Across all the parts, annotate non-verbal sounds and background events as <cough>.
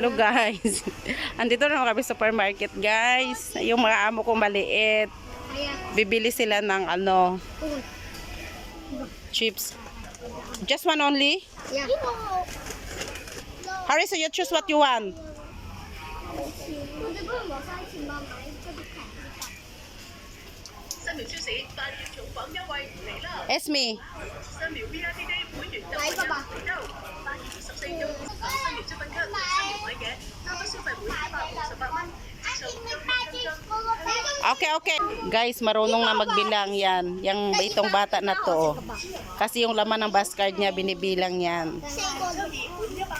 Hello guys. <laughs> Andito na kami sa supermarket guys. Yung mga amo ko maliit. Bibili sila ng ano, chips. Just one only? Yeah. Harry, so you choose what you want. Esme, 来一个吧。Okay, okay. Guys, marunong na magbilang yan. Yang itong bata na to. oh. Kasi yung laman ng bus card niya, binibilang yan.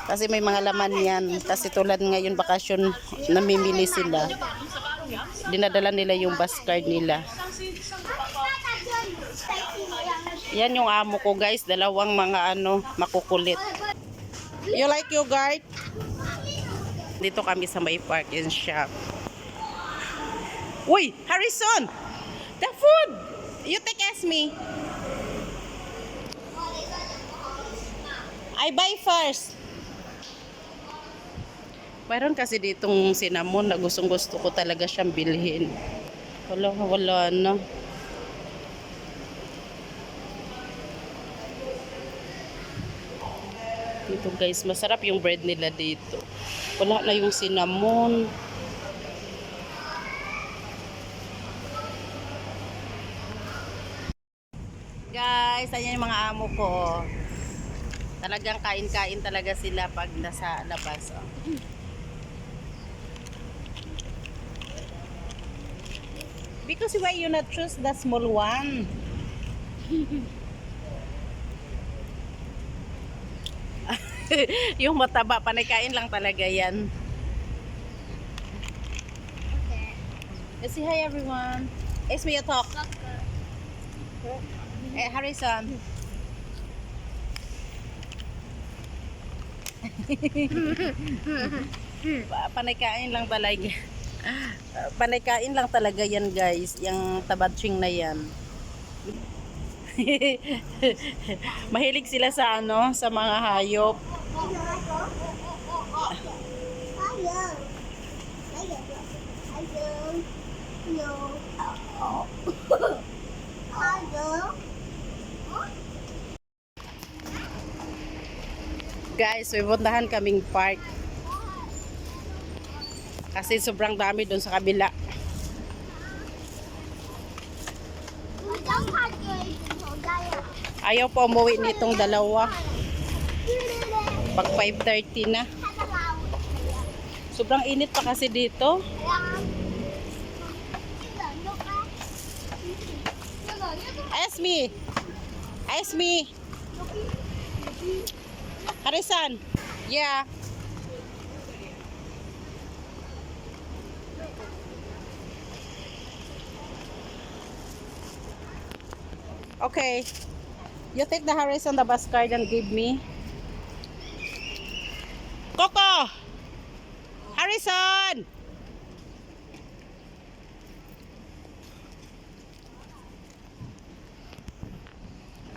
Kasi may mga laman yan. Kasi tulad ngayon bakasyon, namimili sila. Dinadala nila yung bus card nila. Yan yung amo ko guys. Dalawang mga ano, makukulit. You like yogurt? Dito kami sa may park shop. Uy, Harrison! The food! You take Esme. I buy first. Mayroon kasi ditong cinnamon na gustong gusto ko talaga siyang bilhin. Wala, wala na. Dito guys, masarap yung bread nila dito. Wala na yung cinnamon. Guys, ayan yung mga amo ko. Talagang kain-kain talaga sila pag nasa labas. Oh. Because why you not choose the small one? <laughs> <laughs> yung mataba, panay kain lang talaga yan. Let's say hi everyone. It's me a talk. Eh, Harrison. Pa- Panaykain lang talaga. Panaykain lang talaga yan guys. Yung tabatsing na yan. <laughs> Mahilig sila sa ano, sa mga hayop. Guys, may puntahan kaming park. Kasi sobrang dami doon sa kabila. Ayaw pa umuwi nitong dalawa. Pag 5.30 na. Sobrang init pa kasi dito. Esme! Esme! Harisan! Yeah. Okay. You take the Harrison the bus card and give me. Coco! Harrison!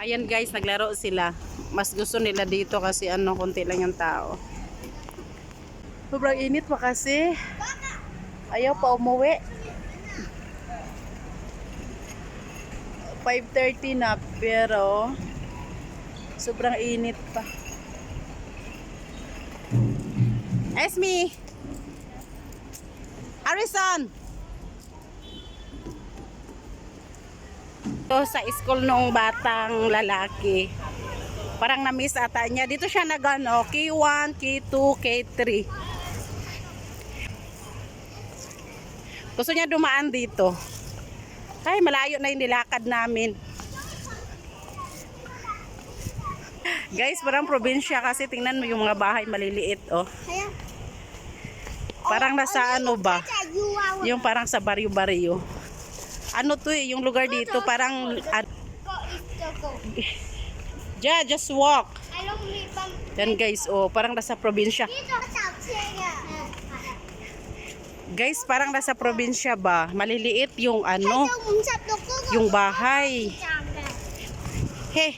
Ayan guys, naglaro sila. Mas gusto nila dito kasi ano, konti lang yung tao. Sobrang init pa kasi. Ayaw pa umuwi. 5.30 na pero sobrang init pa. Esme! Harrison! Ito sa school nung batang lalaki. Parang na-miss ata niya. Dito siya nag ano, K1, K2, K3. Gusto niya dumaan dito. Ay, malayo na yung nilakad namin. Guys, parang probinsya kasi tingnan mo yung mga bahay maliliit, oh. Parang nasa ano ba? Yung parang sa baryo-baryo. Ano to eh, yung lugar dito parang ah, Ja, just walk. Yan guys, oh, parang nasa probinsya. Guys, parang nasa probinsya ba? Maliliit yung ano, yung bahay. He,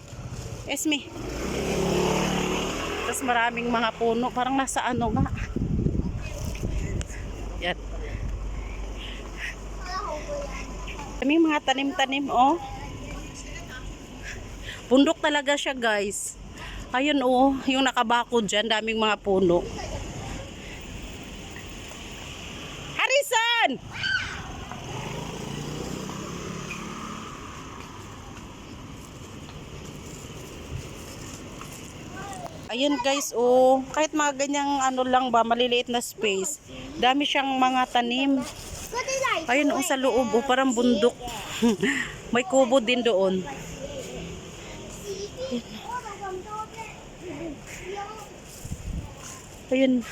Esme. Tapos maraming mga puno, parang nasa ano nga. Yan. Kami mga tanim-tanim, oh. Bundok talaga siya, guys. Ayun, oh. Yung nakabako dyan, daming mga puno. Harrison! Ayun guys, oh, kahit mga ganyang ano lang ba, maliliit na space, dami siyang mga tanim. Ayun, oh, sa loob, oh, parang bundok. <laughs> May kubo din doon. Ayun,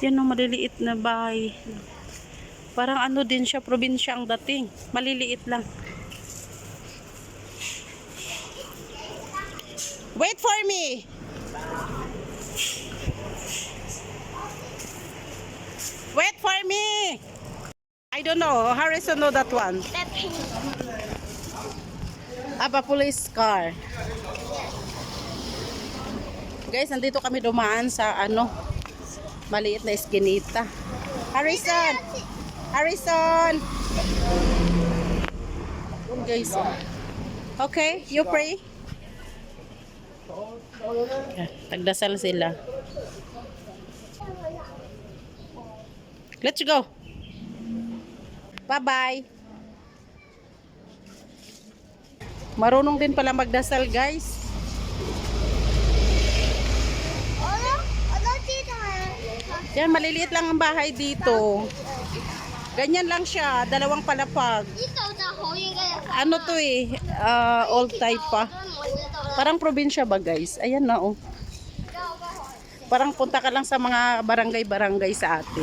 yan ang maliliit na bahay. Parang ano din siya, probinsya ang dating. Maliliit lang. Wait for me! Wait for me! I don't know. Harrison know that one. Aba, police car. Guys, nandito kami dumaan sa ano, maliit na eskinita. Harrison! Harrison! Guys. Okay, you pray. Nagdasal sila. Let's go. Bye-bye. Marunong din pala magdasal, guys. Yan, maliliit lang ang bahay dito. Ganyan lang siya, dalawang palapag. Ano to eh, ah, old type pa. Parang probinsya ba, guys? Ayan na, oh. Parang punta ka lang sa mga barangay-barangay sa atin.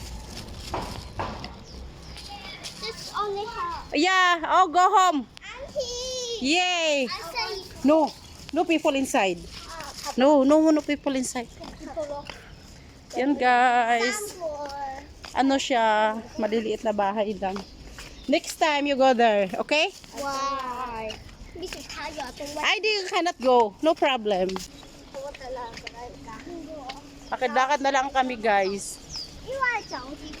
only her. Yeah, oh, go home. Auntie. Yay. No, no people inside. No, no, no people inside. Yan guys. Ano siya, maliliit na bahay lang. Next time you go there, okay? Why? I you cannot go. No problem. Lakad-lakad na lang kami guys. You are Jonesy.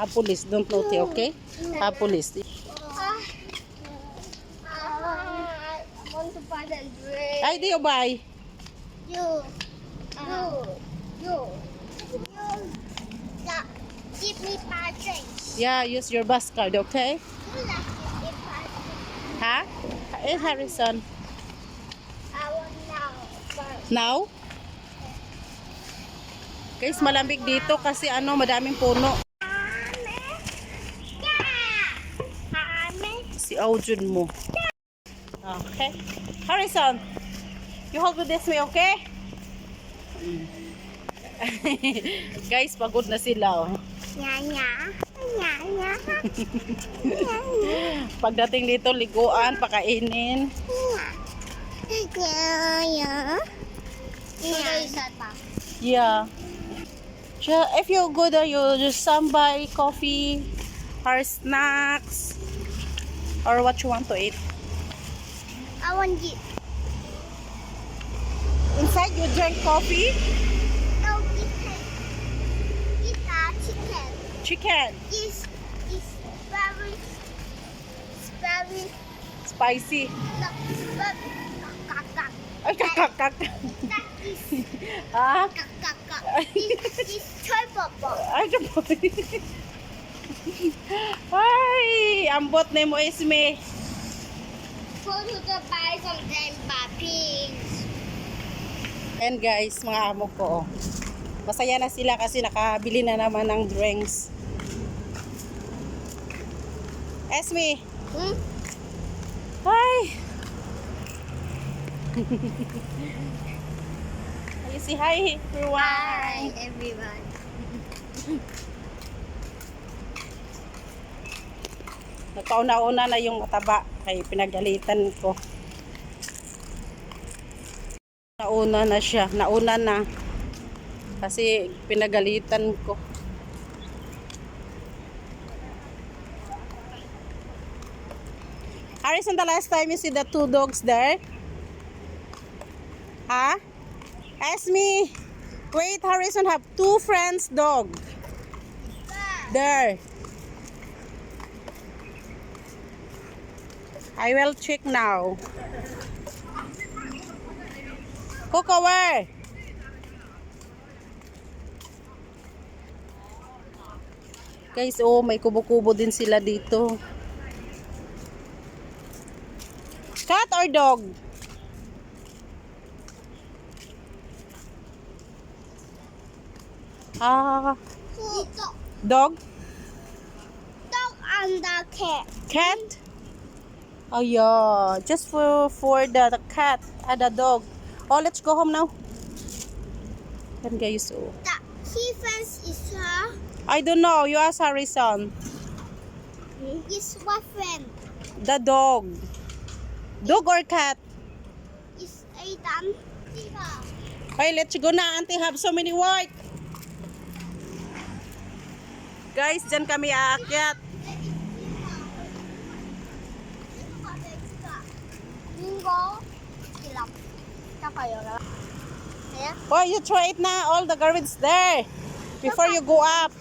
A police, don't naughty, okay? A police. Ay, di oh, obay. You. You. You. You. Give me five drinks. Yeah, use your bus card, okay? You like huh? Hey, Harrison. I want now. Now? Guys, malambig dito kasi ano, madaming puno. Aujun mo. Okay. Harrison, you hold with this way, okay? <laughs> Guys, pagod na sila. Oh. Nya nya. Nya nya. Nya nya. Pagdating dito, liguan, pakainin. Yeah, yeah. If you go there, you just some buy coffee or snacks or what you want to eat. I want you. Inside, you drink coffee, No chicken. It's a chicken. chicken, It's it's very it's very spicy. no, very kakak. Ay, kakakak. That is <laughs> ah, kakak. It's it's toy bubble. ay, boy. <laughs> Ay, ambot na mo Esme. Go to the buy something puppies. And guys, mga amo ko. oh. Masaya na sila kasi nakabili na naman ng drinks. Esme, Hmm? Hi! <laughs> you say hi, everyone. Hi, everyone. <laughs> Nagkauna-una na yung mataba kay pinagalitan ko. Nauna na siya. Nauna na. Kasi pinagalitan ko. Harrison, the last time you see the two dogs there? Huh? Ask me. Wait, Harrison have two friends dog. There. I will check now. Coco, where? Guys, oh, may kubo-kubo din sila dito. Cat or dog? Ah, dog? Dog and the cat. Cat? Yeah, just for for the, the cat and the dog. Oh, let's go home now. Yan guys, oh. The he fence is her. I don't know. You ask Harrison. Is what friend? The dog. Dog or cat? Is Aidan. Diba? Okay, let's go na. Auntie have so many work. Guys, dyan kami aakyat. mango, papaya. Yeah. Oh, you throw it now, all the garbage there, before you go up.